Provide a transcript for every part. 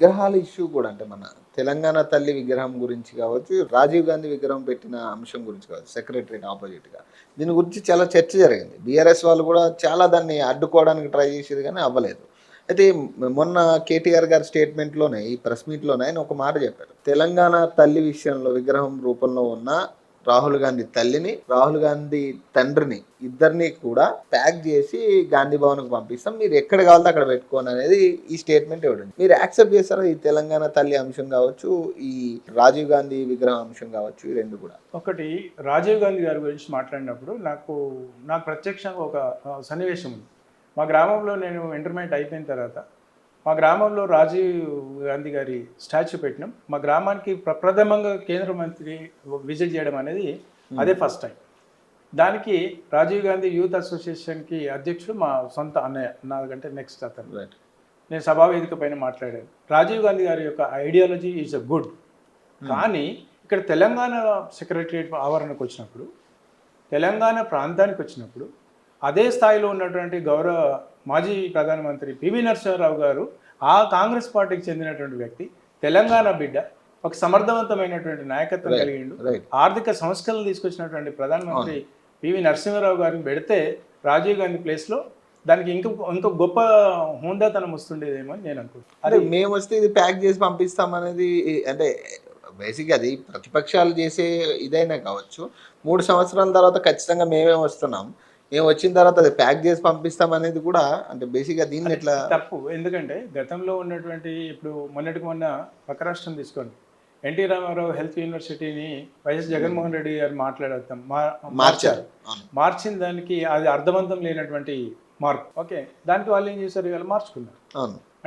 విగ్రహాల ఇష్యూ కూడా అంటే మన తెలంగాణ తల్లి విగ్రహం గురించి కావచ్చు రాజీవ్ గాంధీ విగ్రహం పెట్టిన అంశం గురించి కావచ్చు సెక్రటరీని ఆపోజిట్గా. దీని గురించి చాలా చర్చ జరిగింది. బీఆర్ఎస్ వాళ్ళు కూడా చాలా దాన్ని అడ్డుకోవడానికి ట్రై చేసేది కానీ అవ్వలేదు. అయితే మొన్న కేటీఆర్ గారి స్టేట్మెంట్లోనే ఈ ప్రెస్ మీట్లోనే ఆయన ఒక మాట చెప్పారు. తెలంగాణ తల్లి విషయంలో విగ్రహం రూపంలో ఉన్న రాహుల్ గాంధీ తల్లిని రాహుల్ గాంధీ తండ్రిని ఇద్దరిని కూడా ప్యాక్ చేసి గాంధీ భవన్కి పంపిస్తాం. మీరు ఎక్కడ కావాలో అక్కడ పెట్టుకోని అనేది ఈ స్టేట్మెంట్ ఇవ్వండి. మీరు యాక్సెప్ట్ చేస్తారా ఈ తెలంగాణ తల్లి అంశం కావచ్చు ఈ రాజీవ్ గాంధీ విగ్రహం అంశం కావచ్చు ఈ రెండు కూడా? ఒకటి రాజీవ్ గాంధీ గారి గురించి మాట్లాడినప్పుడు నాకు నాకు ప్రత్యక్షంగా ఒక సన్నివేశం ఉంది. మా గ్రామంలో నేను ఇంటర్మీడియట్ అయిపోయిన తర్వాత మా గ్రామంలో రాజీవ్ గాంధీ గారి స్టాచ్యూ పెట్టినాం. మా గ్రామానికి ప్రప్రథమంగా కేంద్ర మంత్రి విజిట్ చేయడం అనేది అదే ఫస్ట్ టైం. దానికి రాజీవ్ గాంధీ యూత్ అసోసియేషన్కి అధ్యక్షుడు మా సొంత అన్నయ్య నాకంటే నెక్స్ట్ అతను. నేను సభా వేదిక పైన మాట్లాడాను. రాజీవ్ గాంధీ గారి యొక్క ఐడియాలజీ ఈజ్ అ గుడ్ కానీ ఇక్కడ తెలంగాణ సెక్రటరియట్ ఆవరణకు వచ్చినప్పుడు తెలంగాణ ప్రాంతానికి వచ్చినప్పుడు అదే స్థాయిలో ఉన్నటువంటి గౌరవ మాజీ ప్రధానమంత్రి పివి నరసింహారావు గారు ఆ కాంగ్రెస్ పార్టీకి చెందినటువంటి వ్యక్తి తెలంగాణ బిడ్డ ఒక సమర్థవంతమైనటువంటి నాయకత్వం. కలిగిండు. ఆర్థిక సంస్కరణలు తీసుకొచ్చినటువంటి ప్రధానమంత్రి పివి నరసింహారావు గారిని పెడితే రాజీవ్ గాంధీ ప్లేస్లో దానికి ఇంకో ఇంకో గొప్ప హోందాతనం వస్తుండేదేమో అని నేను అనుకుంటున్నాను అంటే మేము వస్తే ఇది ప్యాక్ చేసి పంపిస్తాం అనేది అంటే బేసిక్ అది ప్రతిపక్షాలు చేసే ఇదైనా కావచ్చు. మూడు సంవత్సరాల తర్వాత ఖచ్చితంగా మేమే వస్తున్నాం. మేము వచ్చిన తర్వాత అది ప్యాక్ చేసి పంపిస్తాం అనేది కూడా అంటే బేసిక్గా దీన్ని ఎట్లా తప్పు. ఎందుకంటే గతంలో ఉన్నటువంటి ఇప్పుడు మొన్నటికి మొన్న పక్క రాష్ట్రం తీసుకోండి ఎన్టీ రామారావు హెల్త్ యూనివర్సిటీని వైఎస్ జగన్మోహన్ రెడ్డి గారు మాట్లాడతాం మార్చారు. మార్చిన దానికి అది అర్థవంతం లేనటువంటి మార్పు. ఓకే. దానికి వాళ్ళు ఏం చేశారు? ఇవాళ మార్చుకున్నారు.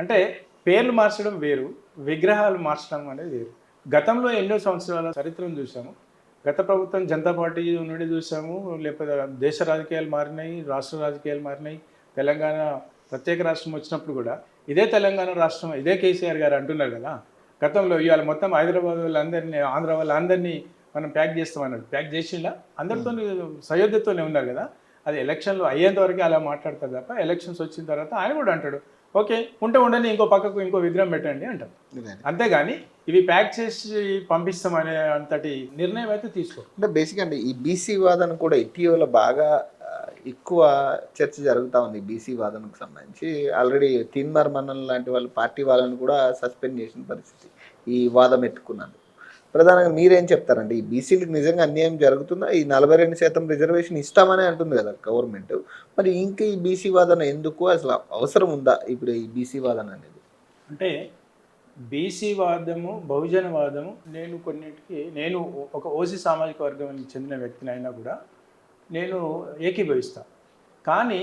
అంటే పేర్లు మార్చడం వేరు విగ్రహాలు మార్చడం అనేది వేరు. గతంలో ఎన్నో సంవత్సరాల చరిత్రను చూసాము. గత ప్రభుత్వం జనతా పార్టీ నుండి చూసాము లేకపోతే దేశ రాజకీయాలు మారినాయి రాష్ట్ర రాజకీయాలు మారినాయి తెలంగాణ ప్రత్యేక రాష్ట్రం వచ్చినప్పుడు కూడా ఇదే తెలంగాణ రాష్ట్రం ఇదే కేసీఆర్ గారు అంటున్నారు కదా. గతంలో ఇవాళ మొత్తం హైదరాబాద్ వాళ్ళందరినీ ఆంధ్ర వాళ్ళందరినీ మనం ప్యాక్ చేస్తామన్నాడు. ప్యాక్ చేసిండా? అందరితో సయోధ్యతోనే ఉన్నారు కదా. అది ఎలక్షన్లు అయ్యేంత వరకు అలా మాట్లాడతారు తప్ప ఎలక్షన్స్ వచ్చిన తర్వాత ఆయన కూడా అంటాడు ఓకే ఉంటే ఉండని ఇంకో పక్కకు ఇంకో విగ్రహం పెట్టండి అంటారు. అంతేగాని ఇవి ప్యాక్ చేసి పంపిస్తామనే అంతటి నిర్ణయం అయితే తీసుకో అంటే బేసిక్ అంటే ఈ బీసీ వాదన కూడా ఇటీవల బాగా ఎక్కువ చర్చ జరుగుతూ ఉంది బీసీ వాదనకు సంబంధించి. ఆల్రెడీ తీన్మార్ మన్నన్ లాంటి వాళ్ళు పార్టీ వాళ్ళని కూడా సస్పెండ్ చేసిన పరిస్థితి ఈ వాదం ఎత్తుకున్నాను ప్రధానంగా మీరేం చెప్తారండి? ఈ బీసీలకు నిజంగా అన్యాయం జరుగుతుందా? ఈ నలభై రెండు శాతం రిజర్వేషన్ ఇస్తామని అంటుంది కదా గవర్నమెంట్. మరి ఇంకా ఈ బీసీ వాదన ఎందుకు? అసలు అవసరం ఉందా ఇప్పుడు ఈ బీసీ వాదన అనేది? అంటే బీసీ వాదము బహుజన వాదము నేను కొన్నిటికి నేను ఒక ఓసీ సామాజిక వర్గానికి చెందిన వ్యక్తిని అయినా కూడా నేను ఏకీభవిస్తాను కానీ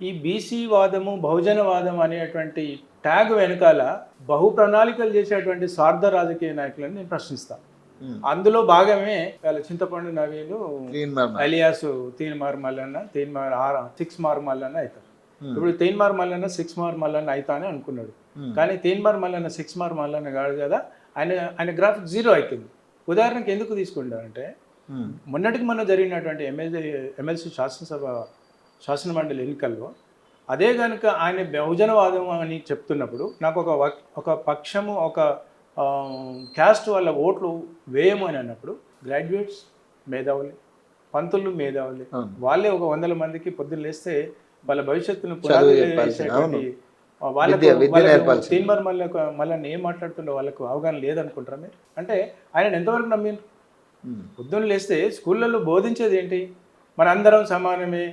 ఈ బీసీ వాదము బహుజన వాదం అనేటువంటి ట్యాగ్ వెనకాల బహు ప్రణాళికలు చేసేటువంటి స్వార్థ రాజకీయ నాయకులను నేను ప్రశ్నిస్తాను. అందులో భాగమే వాళ్ళ చింతపండు నవీను తీన్మార్ మన్నన్. అలియాస్ తీన్ మార్ మల్లన్న తీన్ మార్ ఆర్ సిక్స్ మార్ మల్లన్న అవుతారు. ఇప్పుడు తీన్ మార్ మల్లన్న సిక్స్ మార్ మల్లన్న అవుతా అని అనుకున్నాడు. కానీ తీన్ మార్ మల్లన్న సిక్స్ మార్ మల్లన్న కాదు కదా ఆయన ఆయన గ్రాఫిక్ జీరో అవుతుంది ఉదాహరణకి ఎందుకు తీసుకుంటారంటే. మొన్నటికి మొన్న జరిగినటువంటి ఎమ్మెల్యే ఎమ్మెల్సీ శాసనసభ శాసనమండలి ఎన్నికల్లో అదే కనుక ఆయన బహుజనవాదం అని చెప్తున్నప్పుడు నాకు ఒక ఒక పక్షము ఒక క్యాస్ట్ వాళ్ళ ఓట్లు వేయము అని అన్నప్పుడు గ్రాడ్యుయేట్స్ మేధావులు పంతులు మేధావులు. వాళ్ళే ఒక వందల మందికి పొద్దున్న లేస్తే వాళ్ళ భవిష్యత్తును వాళ్ళకు నేర్పాల్సింది. తీన్మార్ మళ్ళీ మళ్ళీ ఏం మాట్లాడుతుండో వాళ్ళకు అవగాహన లేదనుకుంటారా మీరు అంటే ఆయన ఎంతవరకు నమ్మిండ్రు ఉమ్. పొద్దున్న లేస్తే స్కూళ్ళల్లో బోధించేది ఏంటి మన అందరం సమానమే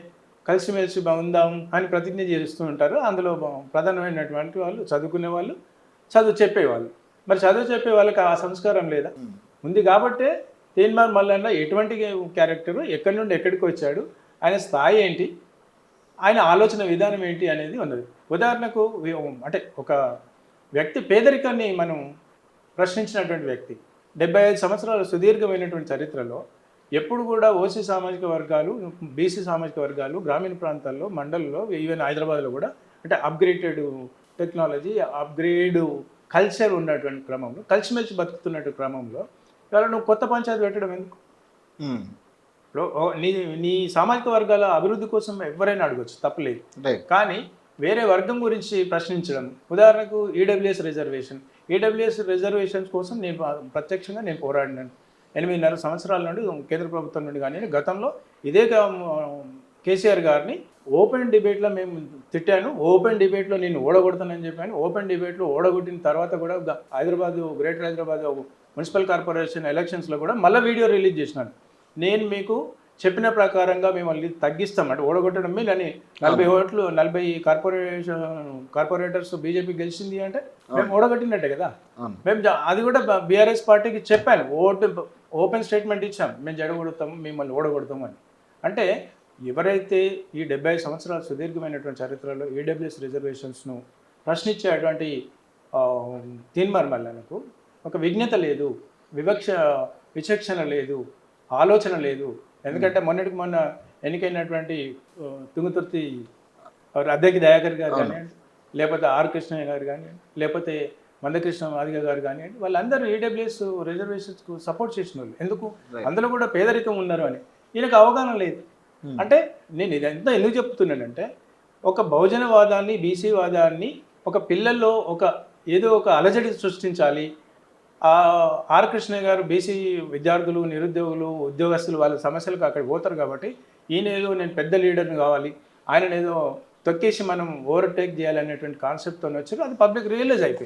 కలిసిమెలిసి ఉందాం అని ప్రతిజ్ఞ చేస్తూ ఉంటారు. అందులో ప్రధానమైనటువంటి వాళ్ళు చదువుకునే వాళ్ళు చదువు చెప్పేవాళ్ళు మరి చదువు చెప్పే వాళ్ళకి ఆ సంస్కారం లేదా. ఉంది కాబట్టే తీన్మార్ మల్లన్న ఎటువంటి క్యారెక్టరు ఎక్కడి నుండి ఎక్కడికి వచ్చాడు ఆయన స్థాయి ఏంటి ఆయన ఆలోచన విధానం ఏంటి అనేది ఉన్నది. ఉదాహరణకు అంటే ఒక వ్యక్తి పేదరికాన్ని మనం ప్రశ్నించినటువంటి వ్యక్తి డెబ్బై ఐదు సంవత్సరాల సుదీర్ఘమైనటువంటి చరిత్రలో ఎప్పుడు కూడా ఓసీ సామాజిక వర్గాలు బీసీ సామాజిక వర్గాలు గ్రామీణ ప్రాంతాల్లో మండలంలో ఈవెన్ హైదరాబాద్లో కూడా అంటే అప్గ్రేడెడ్ టెక్నాలజీ అప్గ్రేడ్ కల్చర్ ఉన్నటువంటి క్రమంలో కలిసిమెలిసి బతుకుతున్నటువంటి క్రమంలో ఇవాళ నువ్వు కొత్త పంచాయతీ పెట్టడం ఎందుకు? ఓ- నీ నీ సామాజిక వర్గాల అభివృద్ధి కోసం ఎవరైనా అడగచ్చు తప్పలేదు. కానీ వేరే వర్గం గురించి ప్రశ్నించడం ఉదాహరణకు ఈడబ్ల్యూఎస్ రిజర్వేషన్ ఈడబ్ల్యూఎస్ రిజర్వేషన్స్ కోసం నేను ప్రత్యక్షంగా నేను పోరాడినాను. ఎనిమిదిన్నర సంవత్సరాల నుండి కేంద్ర ప్రభుత్వం నుండి కానీ గతంలో ఇదే కేసీఆర్ గారిని ఓపెన్ డిబేట్లో మేము తిట్టాను. ఓపెన్ డిబేట్లో నేను ఓడగొడతానని చెప్పాను. ఓపెన్ డిబేట్లో ఓడగొట్టిన తర్వాత కూడా Hyderabad greater Hyderabad municipal corporation ఎలక్షన్స్లో కూడా మళ్ళీ వీడియో రిలీజ్ చేసినాను నేను మీకు చెప్పిన ప్రకారంగా మిమ్మల్ని తగ్గిస్తాం. అంటే ఓడగొట్టడం అని నలభై ఓట్లు నలభై కార్పొరేషన్ కార్పొరేటర్స్ బీజేపీ గెలిచింది అంటే మేము ఓడగొట్టినట్టే కదా? మేము అది కూడా బీఆర్ఎస్ పార్టీకి చెప్పాను ఓటు ఓపెన్ స్టేట్మెంట్ ఇచ్చాం. మేము జడగొడతాము మిమ్మల్ని ఓడగొడతాము అని. అంటే ఎవరైతే ఈ డెబ్బై సంవత్సరాల సుదీర్ఘమైనటువంటి చరిత్రలో ఈడబ్ల్యూఎస్ రిజర్వేషన్స్ను ప్రశ్నించేటువంటి ఆ, తీన్మార్మల్లకు ఒక విజ్ఞత లేదు వివక్ష విచక్షణ లేదు ఆలోచన లేదు ఎందుకంటే మొన్నటికి మొన్న ఎన్నికైనటువంటి తుంగతుర్తి అద్దెకి దయాకర్ గారు కానివ్వండి లేకపోతే ఆర్ కృష్ణయ్య గారు కానివ్వండి లేకపోతే మందకృష్ణ మాదిగ గారు కానివ్వండి వాళ్ళందరూ ఈడబ్ల్యూఎస్ రిజర్వేషన్స్కు సపోర్ట్ చేసిన వాళ్ళు ఎందుకు. అందులో కూడా పేదరికం ఉన్నారు అని. ఈయనకు అవగాహన లేదు. Hmm. అంటే నేను ఇదంతా ఎందుకు చెప్తున్నానంటే ఒక బహుజనవాదాన్ని బీసీ వాదాన్ని ఒక పిల్లల్లో ఒక ఏదో ఒక అలజడి సృష్టించాలి ఆర్ కృష్ణ గారు బీసీ విద్యార్థులు నిరుద్యోగులు ఉద్యోగస్తులు వాళ్ళ సమస్యలకు అక్కడ పోతారు కాబట్టి ఈయన ఏదో నేను పెద్ద లీడర్ని కావాలి ఆయన ఏదో తొక్కేసి మనం ఓవర్టేక్ చేయాలనేటువంటి కాన్సెప్ట్తో వచ్చారు. అది పబ్లిక్ రియలైజ్ అయిపోయింది.